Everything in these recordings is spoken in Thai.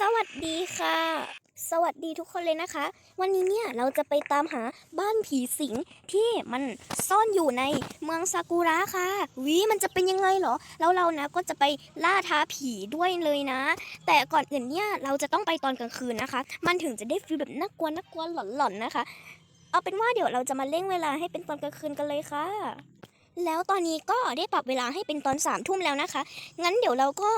สวัสดีค่ะ สวัสดีทุกคนเลยนะคะ วันนี้เนี่ยเราจะไปตามหาบ้านผีสิงที่มันซ่อนอยู่ในเมืองซากุระค่ะวิมันจะเป็นยังไงเหรอ แล้วเรานะก็จะไปล่าท้าผีด้วยเลยนะ แต่ก่อนอื่นเนี่ยเราจะต้องไปตอนกลางคืนนะคะ มันถึงจะได้ฟีลแบบน่ากลัวน่ากลัวหลอนๆนะคะ เอาเป็นว่าเดี๋ยวเราจะมาเร่งเวลาให้เป็นตอนกลางคืนกันเลยค่ะ แล้วตอนนี้ก็ได้ปรับเวลาให้เป็นตอนสามทุ่มแล้วนะคะ งั้นเดี๋ยวเราก็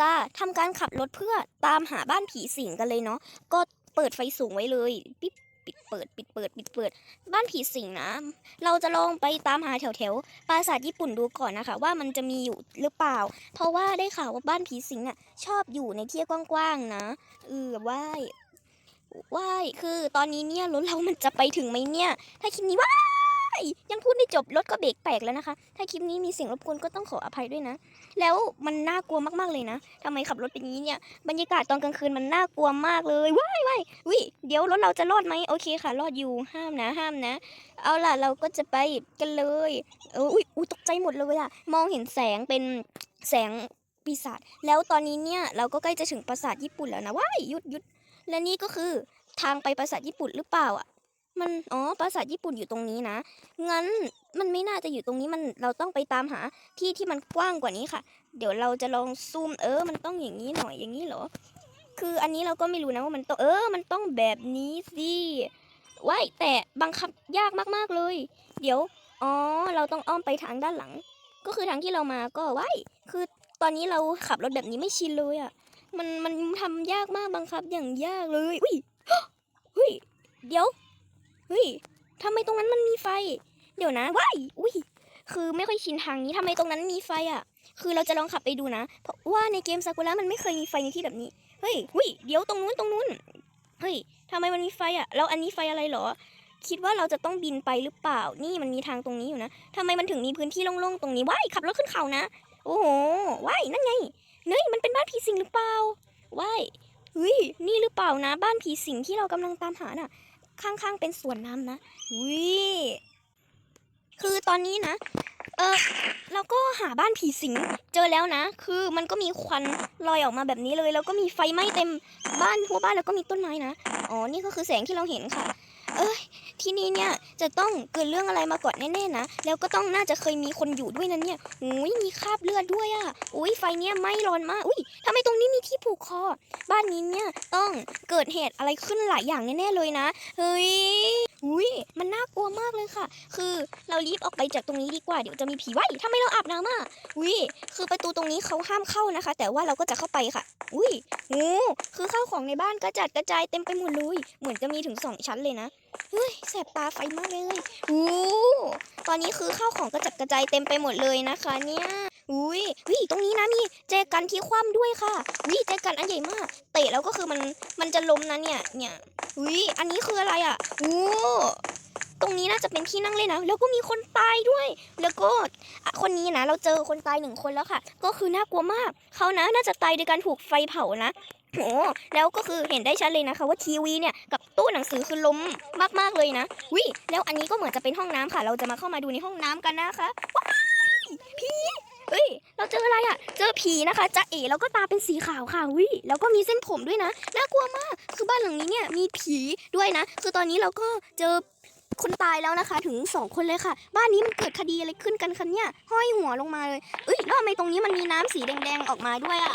จะทำการขับรถเพื่อตามหาบ้านผีสิงกันเลยเนาะ ก็เปิดไฟสูงไว้เลยปิดปิดเปิดปิดเปิดปิดเปิด บ้านผีสิงนะ เราจะลองไปตามหาแถวแถวๆปราสาทญี่ปุ่นดูก่อนนะคะ ว่ามันจะมีอยู่หรือเปล่า เพราะว่าได้ข่าวว่าบ้านผีสิงอะชอบอยู่ในที่กว้างๆนะเออว่ายว่ายคือตอนนี้เนี่ยรถเรามันจะไปถึงไหมเนี่ย ถ้าคลิปนี้ว้า ยยังพูดไม่จบรถก็เบรกแตกแล้วนะคะ ถ้าคลิปนี้มีเสียงรบกวนก็ต้องขออภัยด้วยนะ แล้วมันน่ากลัวมากๆเลยนะทำไมขับรถเป็นนี้เนี่ย บรรยากาศตอนกลางคืนมันน่ากลัวมากเลยว้ายว้ายวิเดี๋ยวรถเราจะรอดไหมโอเคค่ะ รอดอยู่ห้ามนะห้ามนะ เอาล่ะเราก็จะไปกันเลยเอออุ้ยอุ้ยตกใจหมดเลยอะมองเห็นแสงเป็นแสงปีศาจแล้วตอนนี้เนี่ยเราก็ใกล้จะถึงปราสาทญี่ปุ่นแล้วนะว้ายหยุดหยุดและนี่ก็คือทางไปปราสาทญี่ปุ่นหรือเปล่าอะ มันอ๋อปราสาทญี่ปุ่นอยู่ตรงนี้นะงั้นมันไม่น่าจะอยู่ตรงนี้มันเราต้องไปตามหาที่ที่มันกว้างกว่านี้ค่ะ เดี๋ยวเราจะลองซูมเออ มันต้องอย่างนี้หน่อยอย่างนี้เหรอ คืออันนี้เราก็ไม่รู้นะว่ามันต้องเออ มันต้องแบบนี้สิว้ายแต่บังคับยากมากๆเลย เดี๋ยวอ๋อเราต้องอ้อมไปทางด้านหลัง ก็คือทางที่เรามาก็ว้ายคือตอนนี้เราขับรถแบบนี้ไม่ชินเลยอะ่ะมันมันทำยากมากบังคับอย่างยากเลยอุ้ยเฮ้ยเดี๋ยว เฮ้ยทำไมตรงนั้นมันมีไฟ เดี๋ยวนะว้ายอุ้ยคือไม่ค่อยชินทางนี้ทำไมตรงนั้นมีไฟอะ คือเราจะลองขับไปดูนะ เพราะว่าในเกมซากุระมันไม่เคยมีไฟในที่แบบนี้ เฮ้ยหุยเดี๋ยวตรงนู้นตรงนู้น เฮ้ยทำไมมันมีไฟอะ แล้วอันนี้ไฟอะไรหรอ คิดว่าเราจะต้องบินไปหรือเปล่า นี่มันมีทางตรงนี้อยู่นะทำไมมันถึงมีพื้นที่โล่งๆตรงนี้ว้ายขับรถขึ้นเขานะ โอ้โหว้ายนั่นไง เนยมันเป็นบ้านผีสิงหรือเปล่าว้ายเฮ้ยนี่หรือเปล่านะ บ้านผีสิงที่เรากำลังตามหาน่ะ ข้างๆเป็นสวนน้ำนะวิคือตอนนี้นะ เออเราก็หาบ้านผีสิงเจอแล้วนะ คือมันก็มีควันลอยออกมาแบบนี้เลย แล้วก็มีไฟไหม้เต็มบ้านทั่วบ้านแล้วก็มีต้นไม้นะ อ๋อ นี่ก็คือแสงที่เราเห็นค่ะ เอ้ยที่นี่เนี่ยจะต้องเกิดเรื่องอะไรมาก่อนแน่ๆนะ แล้วก็ต้องน่าจะเคยมีคนอยู่ด้วยนั่นเนี่ยอุ้ยมีคราบเลือดด้วยอะ่ะอุ้ยไฟเนี่ยไหม้ร้อนมากอุ้ยทำไมตรงนี้มีที่ผูกคอ บ้านนี้เนี่ยต้องเกิดเหตุอะไรขึ้นหลายอย่างแน่ๆเลยนะ เฮ้ย อุ้ยมันน่ากลัวมากเลยค่ะ คือเรารีบออกไปจากตรงนี้ดีกว่า เดี๋ยวจะมีผีไว้ทำไมเราอาบน้ำอะอุ้ยคือประตูตรงนี้เขาห้ามเข้านะคะ แต่ว่าเราก็จะเข้าไปค่ะ อุ้ยโอ้คือข้าวของในบ้านกระจัดกระจายเต็มไปหมดเลย เหมือนจะมีถึงสองชั้นเลยนะ เฮ้ยแสบตาไฟมากเลยอู้ตอนนี้คือข้าวของกระจัดกระจายเต็มไปหมดเลยนะคะ เนี่ย อุ้ยวิตรงนี้นะมีแจกันที่คว่ำด้วยค่ะวิแจกันอันใหญ่มาก เตะแล้วก็คือมันมันจะล้มนะเนี่ยเนี่ยอุ้ยอันนี้คืออะไรอะโอ้ตรงนี้น่าจะเป็นที่นั่งเล่นนะแล้วก็มีคนตายด้วย แล้วก็อะคนนี้นะเราเจอคนตายหนึ่งคนแล้วค่ะ ก็คือน่ากลัวมากเขานะน่าจะตายโดยการถูกไฟเผานะโอ้แล้วก็คือเห็นได้ชัดเลยนะคะว่าทีวีเนี่ยกับตู้หนังสือคือล้มมากๆเลยนะวิแล้วอันนี้ก็เหมือนจะเป็นห้องน้ำค่ะ เราจะมาเข้ามาดูในห้องน้ำกันนะคะว้ายผี เฮ้ย เราเจออะไรอะ เจอผีนะคะจะเอ๋แล้วก็ตาเป็นสีขาวค่ะวิแล้วก็มีเส้นผมด้วยนะ น่ากลัวมาก คือบ้านหลังนี้เนี่ยมีผีด้วยนะ คือตอนนี้เราก็เจอคนตายแล้วนะคะ ถึงสองคนเลยค่ะ บ้านนี้มันเกิดคดีอะไรขึ้นกันคะเนี่ย ห้อยหัวลงมาเลย เอ้ยแล้วทำไมตรงนี้มันมีน้ำสีแดงๆออกมาด้วยอะ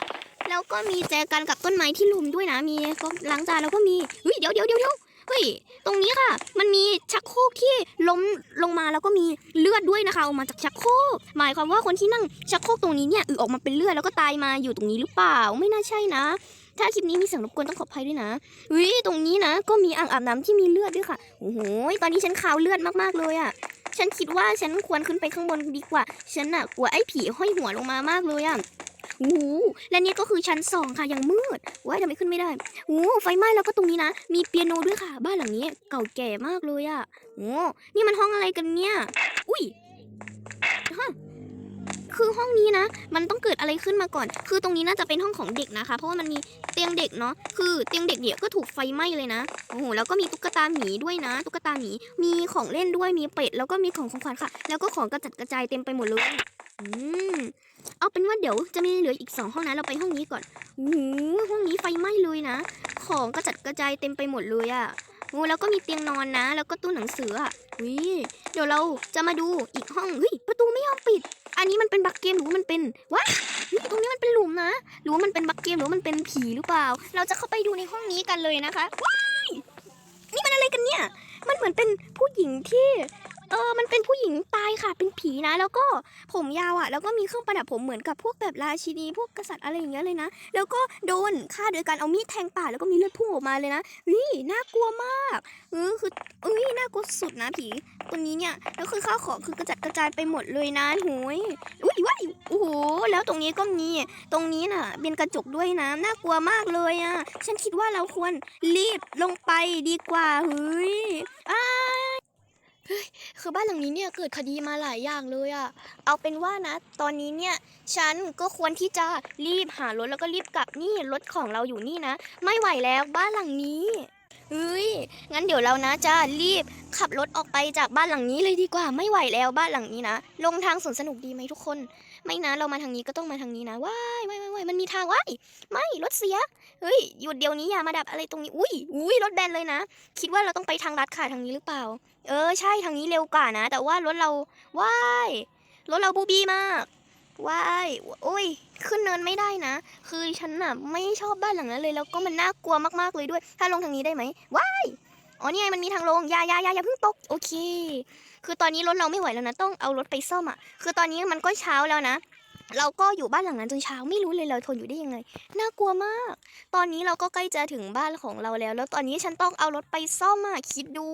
แล้วก็มีแจกันกับต้นไม้ที่ลุมด้วยนะ มีก็ล้างจานแล้วก็มีเฮ้ยเดียวเดี๋ยวเดี๋ยวเดี๋ยว เฮ้ย ตรงนี้ค่ะ มันมีชักโครกที่ล้มลงมาแล้วก็มีเลือดด้วยนะคะออกมาจากชักโครกหมายความว่าคนที่นั่งชักโครกตรงนี้เนี่ยอึออกมาเป็นเลือดแล้วก็ตายมาอยู่ตรงนี้หรือเปล่าไม่น่าใช่นะ ถ้าคลิปนี้มีเสียงรบกวนต้องขออภัยด้วยนะอุ้ยตรงนี้นะ ก็มีอ่างอาบน้ำที่มีเลือดด้วยค่ะโอ้โหตอนนี้ฉันคาวเลือดมากๆเลยอะฉันคิดว่าฉันควรขึ้นไปข้างบนดีกว่า ฉันน่ะกลัวไอ้ผีห้อยหัวลงมามากเลยอะ หและนี่ก็คือชั้นสองค่ะยังมืดว้ายทำไมขึ้นไม่ได้โอ้โหไฟไหม้แล้วก็ตรงนี้นะ มีเปียโนด้วยค่ะ บ้านหลังนี้ เก่าแก่มากเลยอะโอ้นี่มันห้องอะไรกันเนี่ย อุ้ยฮะคือห้องนี้นะ มันต้องเกิดอะไรขึ้นมาก่อน คือตรงนี้น่าจะเป็นห้องของเด็กนะคะ เพราะว่ามันมีเตียงเด็กเนาะ คือเตียงเด็กเนี่ยก็ถูกไฟไหม้เลยนะ โอ้โห แล้วก็มีตุ๊กตาหมีด้วยนะ ตุ๊กตาหมี มีของเล่นด้วย มีเป็ด แล้วก็มีของของขวัญค่ะ แล้วก็ของกระจัดกระจายเต็มไปหมดเลย อืม ว่าเดี๋ยวจะมีเหลืออีกสองห้องนะ เราไปห้องนี้ก่อนโอ้โหห้องนี้ไฟไหม้เลยนะ ของกระจัดกระจายเต็มไปหมดเลยอะโอ้แล้วก็มีเตียงนอนนะ แล้วก็ตู้หนังสืออะวิเดี๋ยวเราจะมาดูอีกห้องเฮ้ยประตูไม่ยอมปิด อันนี้มันเป็นบักเกมหรือว่ามันเป็นวะตรงนี้มันเป็นหลุมนะหรือว่ามันเป็นบักเกมหรือว่ามันเป็นผีหรือเปล่า เราจะเข้าไปดูในห้องนี้กันเลยนะคะว้ายนี่มันอะไรกันเนี่ย มันเหมือนเป็นผู้หญิงที่ ออ มันเป็นผู้หญิงตายค่ะ เป็นผีนะ แล้วก็ผมยาวอะ่ะ แล้วก็มีเครื่องประดับผมเหมือนกับพวกแบบราชินี พวกกษัตริย์อะไรอย่างเงี้ยเลยนะ แล้วก็โดนฆ่าโดยการเอามีดแทงปากแล้วก็มีเลือดพุ่งออกมาเลยนะวิน่ากลัวมากเออคือเอ้ยน่ากลัวสุดนะผีตัวนี้เนี่ย แล้วคือข้าวของคือกระจัดกระจายไปหมดเลยนะโหยอุ้ยว้ายโอ้โห แล้วตรงนี้ก็มี ตรงนี้น่ะ เป็นกระจกด้วยนะ น่ากลัวมากเลยอะ่ะ ฉันคิดว่าเราควรรีบลงไปดีกว่า เฮ้ยอ้า คือบ้านหลังนี้เนี่ยเกิดคดีมาหลายอย่างเลยอะเอาเป็นว่านะ ตอนนี้เนี่ยฉันก็ควรที่จะรีบหารถแล้วก็รีบกลับนี่รถของเราอยู่นี่นะ ไม่ไหวแล้วบ้านหลังนี้ เฮ้ย งั้นเดี๋ยวเรานะจะรีบขับรถออกไปจากบ้านหลังนี้เลยดีกว่า ไม่ไหวแล้วบ้านหลังนี้นะ ลงทางสวนสนุกดีไหมทุกคน ไม่นะเรามาทางนี้ก็ต้องมาทางนี้นะ ว้ายว้ายว้ายายมันมีทางว้ายไม่รถเสีย เฮ้ย หยุดเดี๋ยวนี้อย่ามาดับอะไรตรงนี้ อุ้ยอุ้ยรถแบนเลยนะ คิดว่าเราต้องไปทางลัดค่ะทางนี้หรือเปล่า เออ ใช่ทางนี้เร็วกว่านะ แต่ว่ารถเรา ว้าย รถเราบูบี้มาก ว้ายโอ้ย ขึ้นเนินไม่ได้นะ คือฉันน่ะไม่ชอบบ้านหลังนั้นเลย แล้วก็มันน่ากลัวมากๆเลยด้วย ถ้าลงทางนี้ได้ไหมว้ายอ๋อนี่ไงมันมีทางลงอย่าอย่าอย่าอย่าเพิ่งตก โอเค คือตอนนี้รถเราไม่ไหวแล้วนะ ต้องเอารถไปซ่อมอะ คือตอนนี้มันก็เช้าแล้วนะ เราก็อยู่บ้านหลังนั้นจนเช้าไม่รู้เลยเราทนอยู่ได้ยังไง น่ากลัวมาก ตอนนี้เราก็ใกล้จะถึงบ้านของเราแล้ว แล้วตอนนี้ฉันต้องเอารถไปซ่อมอะคิดดู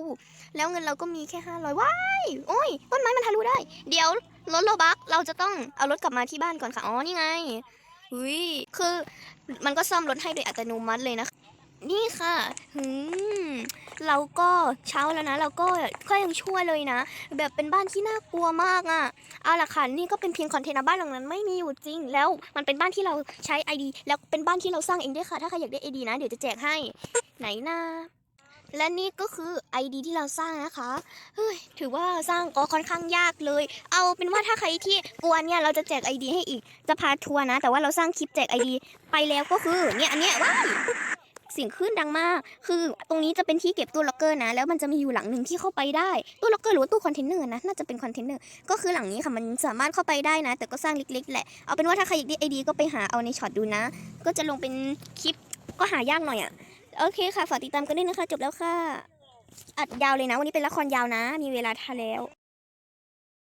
แล้วเงินเราก็มีแค่ห้าร้อยว้ายโอ้ยต้นไม้มันทะลุได้ เดี๋ยวรถโลบักเราจะต้องเอารถกลับมาที่บ้านก่อนค่ะอ๋อนี่ไงหุยคือมันก็ซ่อมรถให้โดยอัตโนมัติเลยนะคะ นี่ค่ะหืมเราก็เช้าแล้วนะ เราก็ก็ยังชั่วเลยนะ แบบเป็นบ้านที่น่ากลัวมากอะ่ะเอาล่ะค่ะนี่ก็เป็นเพียงคอนเทนต์บ้านหลังนั้นไม่มีอยู่จริง แล้วมันเป็นบ้านที่เราใช้ ID แล้วเป็นบ้านที่เราสร้างเองด้วยค่ะ ถ้าใครอยากได้ ID นะเดี๋ยวจะแจกให้ไหนนะและนี่ก็คือ ID ที่เราสร้างนะคะ เฮ้ย ถือว่าสร้างก็ค่อนข้างยากเลย เอาเป็นว่าถ้าใครที่กลัวเนี่ยเราจะแจก ID ให้อีก จะพาทัวร์นะ แต่ว่าเราสร้างคลิปแจก ID ไปแล้วก็คือ เนี่ย อันเนี้ยว้าย เสียงคลื่นดังมาก คือตรงนี้จะเป็นที่เก็บตู้ล็อกเกอร์นะ แล้วมันจะมีอยู่หลังหนึ่งที่เข้าไปได้ ตู้ล็อกเกอร์หรือว่าตู้คอนเทนเนอร์นะ น่าจะเป็นคอนเทนเนอร์ ก็คือหลังนี้ค่ะ มันสามารถเข้าไปได้นะ แต่ก็สร้างเล็กๆแหละ เอาเป็นว่าถ้าใครอยากได้ ID ก็ไปหาเอาในช็อตดูนะ ก็จะลงเป็นคลิป ก็หายากหน่อยอะโอเคค่ะ ฝากติดตามกันด้วยนะคะ จบแล้วค่ะ อัดยาวเลยนะ วันนี้เป็นละครยาวนะ มีเวลาทาแล้ว